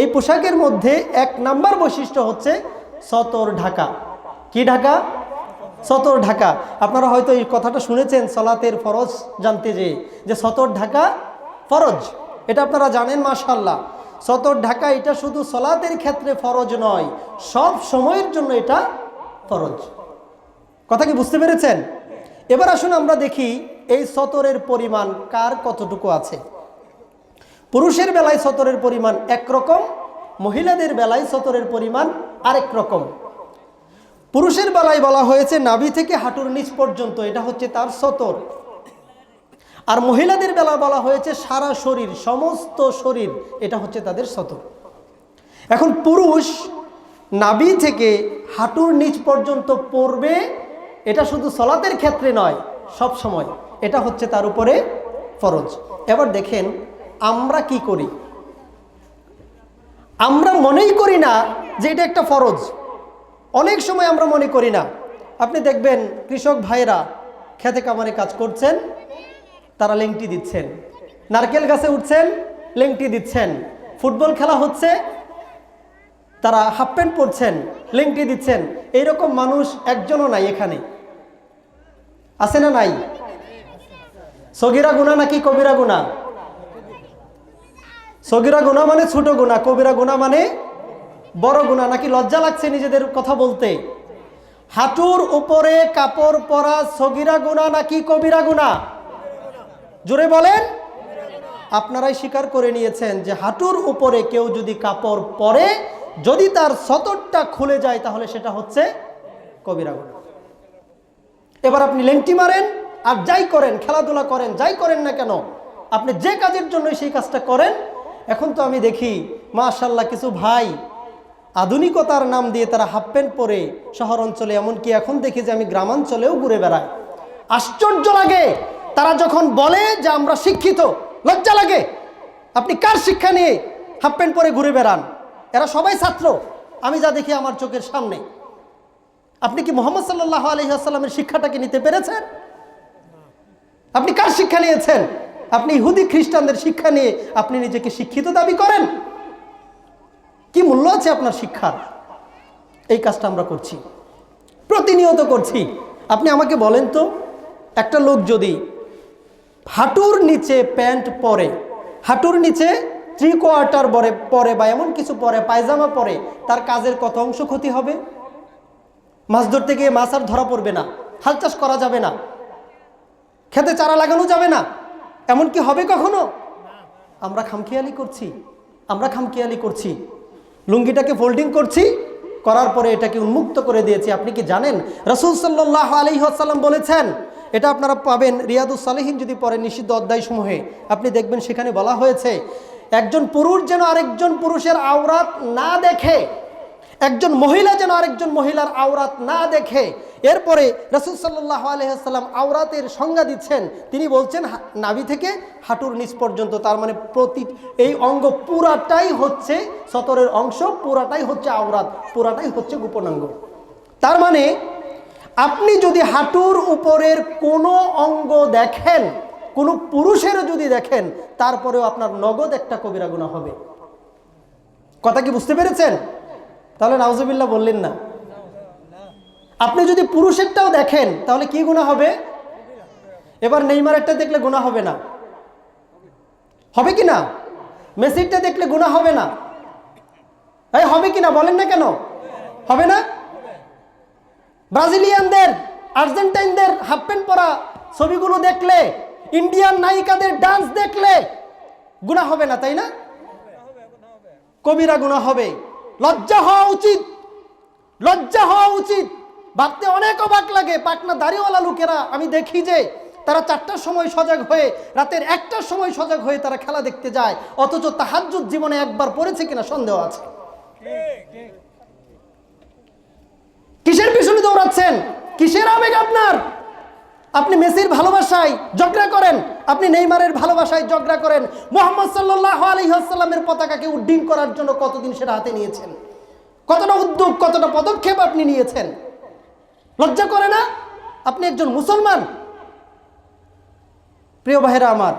এই পোশাকের মধ্যে এক নাম্বার বৈশিষ্ট্য হচ্ছে সতর ঢাকা। কি ঢাকা? সতর ঢাকা। আপনারা হয়তো এই কথাটা শুনেছেন, সলাতের ফরজ জানতে যে যে সতর ঢাকা ফরজ। এটা আপনারা জানেন মাশাল্লাহ সতর ঢাকা এটা শুধু সলাতের ক্ষেত্রে ফরজ নয়, সব সময়ের জন্য এটা ফরজ। কথা কি বুঝতে পেরেছেন? এবার আসুন আমরা দেখি এই সতরের পরিমাণ কার কতটুকু আছে। পুরুষের বেলায় সতরের পরিমাণ একরকম মহিলাদের বেলায় সতরের পরিমাণ আরেক রকম। পুরুষের বেলায় বলা হয়েছে নাভি থেকে হাঁটুর নিচ পর্যন্ত, এটা হচ্ছে তার সতর। আর মহিলাদের বেলা বলা হয়েছে সারা শরীর, সমস্ত শরীর, এটা হচ্ছে তাদের সতর। এখন পুরুষ নাভি থেকে হাঁটুর নিচ পর্যন্ত পড়বে, এটা শুধু সলাতের ক্ষেত্রে নয় সব সময় এটা হচ্ছে তার উপরে ফরজ। এবার দেখেন আমরা কি করি? আমরা মনেই করি না যে এটা একটা ফরজ। অনেক সময় আমরা মনে করি না। আপনি দেখবেন কৃষক ভাইরা খেতে কামারে কাজ করছেন, তারা লেংটি দিচ্ছেন। নারকেল গাছে উঠছেন, লেংটি দিচ্ছেন। ফুটবল খেলা হচ্ছে, তারা হাফ প্যান্ট পরছেন, লেংটি দিচ্ছেন। এইরকম মানুষ একজনও নাই এখানে। আছে না নাই? সগিরা গুণা নাকি কবিরা গুণা? সগিরা গুণা মানে ছোট গুণা কবিরা গুণা মানে বড় গুণা নাকি লজ্জা লাগছে নিজেদের কথা বলতে? হাঁটুর উপরে কাপড় পরা সগিরা গুণা নাকি কবিরা গুণা জোরে বলেন। আপনারাই স্বীকার করে নিয়েছেন যে হাঁটুর উপরে কেউ যদি কাপড় পরে, যদি তার সতরটা খুলে যায়, তাহলে সেটা হচ্ছে কবিরা গুণা এবার আপনি লেংটি মারেন, আর যাই করেন, খেলাধুলা করেন, যাই করেন না কেন, আপনি যে কাজের জন্য সেই কাজটা করেন এখন তো আমি দেখি মাশাল্লাহ কিছু ভাই আধুনিকতার নাম দিয়ে তারা হাফ প্যান্ট পরে শহর অঞ্চলে, এমনকি এখন দেখি যে আমি গ্রামাঞ্চলেও ঘুরে বেড়াই। আশ্চর্য লাগে, তারা যখন বলে যে আমরা শিক্ষিত, লজ্জা লাগে। আপনি কার শিক্ষা নিয়ে হাফ প্যান্ট পরে ঘুরে বেড়ান? এরা সবাই ছাত্র, আমি যা দেখি আমার চোখের সামনে। আপনি কি মোহাম্মদ সাল্লাহ আলহিহাস্লামের শিক্ষাটাকে নিতে পেরেছেন? আপনি কার শিক্ষা নিয়েছেন? আপনি ইহুদি খ্রিস্টানদের শিক্ষা নিয়ে আপনি নিজেকে শিক্ষিত দাবি করেন? কি মূল্য আছে আপনার শিক্ষার? এই কাজটা আমরা করছি। প্রতিনিয়ত করছি। আপনি আমাকে বলেন তো, একটা লোক যদি হাঁটুর নিচে প্যান্ট পরে, হাঁটুর নিচে থ্রি কোয়ার্টার পরে পরে বা এমন কিছু পরে, পায়জামা পরে, তার কাজের কত অংশ ক্ষতি হবে? মাছ ধরতে গিয়ে মাছ আর ধরা পড়বে না হাল চাষ করা যাবে না, খেতে চারা লাগানো যাবে না এমন কি হবে কখনো? আমরা খামখেয়ালি করছি, আমরা খামখেয়ালি করছি। লুঙ্গিটাকে ফোল্ডিং করছি, করার পরে এটাকে উন্মুক্ত করে দিয়েছি। আপনি কি জানেন? রসুল সাল্লাহ আলহিহাসাল্লাম বলেছেন, এটা আপনারা পাবেন রিয়াদুস সালেহীন যদি পরে নিষিদ্ধ অধ্যায় সমূহে আপনি দেখবেন সেখানে বলা হয়েছে, একজন পুরুষ যেন আরেকজন পুরুষের আওরাত না দেখে একজন মহিলা যেন আরেকজন মহিলার আওরাত না দেখে। এরপরে রসুল সাল্লাহ আলহাম আওরাতের সংজ্ঞা দিচ্ছেন। তিনি বলছেন নাভি থেকে হাঁটুর নিচ পর্যন্ত। তার মানে প্রতি, এই অঙ্গ পুরাটাই হচ্ছে সতরের অংশ, পুরাটাই হচ্ছে আওরাত, পুরাটাই হচ্ছে গোপনাঙ্গ। তার মানে আপনি যদি হাঁটুর উপরের কোনো অঙ্গ দেখেন, কোনো পুরুষেরও যদি দেখেন, তারপরেও আপনার নগদ একটা কবিরা গুণা হবে। কথা কি বুঝতে পেরেছেন? তাহলে নাউজুবিল্লাহ বললেন না। আপনি যদি পুরুষেরটাও দেখেন, তাহলে কি গুণা হবে? এবার নেইমারেরটা দেখলে গুণা হবে না। হবে কি না? মেসিরটা দেখলে গুণা হবে না। এই হবে কি না? বলেন না কেন? হবে না? ব্রাজিলিয়ানদের, আর্জেন্টাইনদের হাফ প্যান্ট পরা ছবিগুলো দেখলে, ইন্ডিয়ান নায়িকাদের ডান্স দেখলে গুণা হবে না, তাই না? কবিরা গুণা হবে। লজ্জা হওয়া উচিত। লজ্জা হওয়া উচিত। ভাবতে অনেক অবাক লাগে পাটনা দাড়িওয়ালা লোকেরা। আমি দেখি যে তারা চারটার সময় সজাগ হয়ে, রাতের একটার সময় সজাগ হয়ে তারা খেলা দেখতে যায়। অথচ তাহাজ্জুদ জীবনে একবার পড়েছে কিনা সন্দেহ আছে। কিসের পিছনে দৌড়াচ্ছেন? কিসের আবেগ আপনার? আপনি মেসির ভালোবাসায় ঝগড়া করেন, আপনি নেইমারের ভালোবাসায় ঝগড়া করেন। মোহাম্মদ সাল্লাহ আলহিহাস্লামের পতাকাকে উড্ডীন করার জন্য কতদিন সেটা হাতে নিয়েছেন? কতটা উদ্যোগ, কতটা পদক্ষেপ আপনি নিয়েছেন? লজ্জা করে না? আপনি একজন মুসলমান? প্রিয় ভাইরা আমার,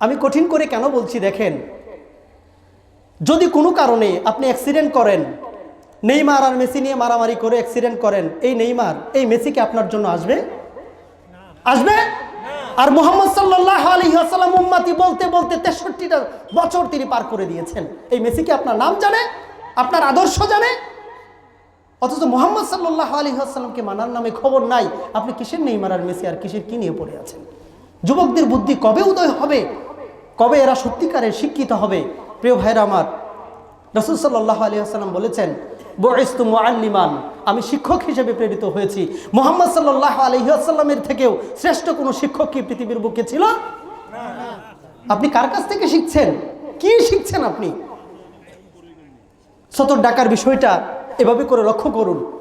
আমি কঠিন করে কেন বলছি দেখেন? যদি কোনো কারণে আপনি অ্যাক্সিডেন্ট করেন, নেইমার আর মেসি নিয়ে মারামারি করে অ্যাক্সিডেন্ট করেন, এই নেইমার, এই মেসিকে আপনার জন্য আসবে? আসবে? আর মোহাম্মদ সাল্লাহ আলী উম্মাতি বলতে বলতে তেষট্টিটা বছর তিনি পার করে দিয়েছেন। এই মেসিকে আপনার নাম জানে? আপনার আদর্শ জানে? অথচ মোহাম্মদ সাল্লাহ আলী মানার নামে খবর নাই। আপনি কিসের নেইমার আর মেসি আর কিসের কি নিয়ে পড়ে আছেন? যুবকদের বুদ্ধি কবে উদয় হবে? কবে এরা সত্যিকারের শিক্ষিত হবে? প্রিয় ভাইরা আমার, রসুল সাল্লাহ আলী আসালাম বলেছেন আমি শিক্ষক হিসেবে প্রেরিত হয়েছি। মোহাম্মদ সাল্লাহ আলহিহাসাল্লামের থেকেও শ্রেষ্ঠ কোনো শিক্ষক কি পৃথিবীর বুকে ছিল? আপনি কার কাছ থেকে শিখছেন? কি শিখছেন আপনি? সতর ডাকার বিষয়টা এভাবে করে লক্ষ্য করুন।